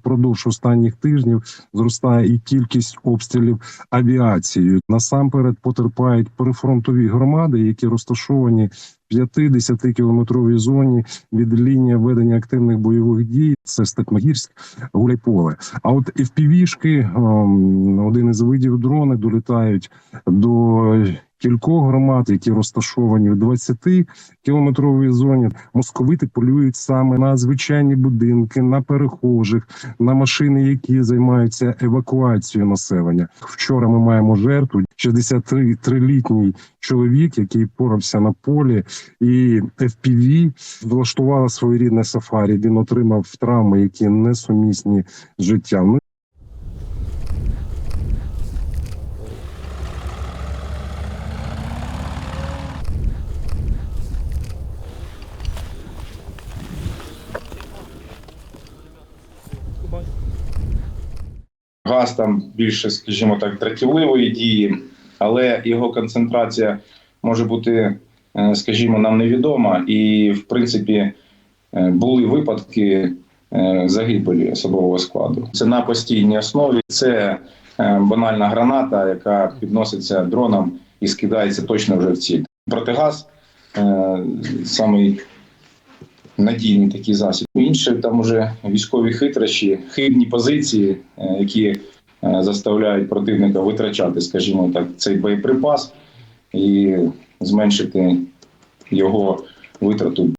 Впродовж останніх тижнів зростає і кількість обстрілів авіацією. Насамперед потерпають прифронтові громади, які розташовані в 5-10 кілометровій зоні від лінії ведення активних бойових дій. Це Степногірськ, Гуляйполе. А от FPV-шки, ем, один із видів дрони, долітають до кількох громад, які розташовані в 20 кілометровій зоні. Московити полюють саме на звичайні будинки, на перехожих, на машини, які займаються евакуацією населення. Вчора ми маємо жертву 63-літній чоловік, який порався на полі, і FPV влаштувала своєрідне сафарі. Він отримав травми, які несумісні з життям. Газ там більше, скажімо так, дратівливої дії, але його концентрація може бути, е, скажімо, нам невідома. І, в принципі, е, були випадки е, загибелі особового складу. Це на постійній основі. Це банальна граната, яка підноситься дроном і скидається точно вже в ціль. Протигаз самий надійний такий засіб. Інше там уже військові хитрощі, хибні позиції, е, які е, заставляють противника витрачати, скажімо так, цей боєприпас і зменшити його витрату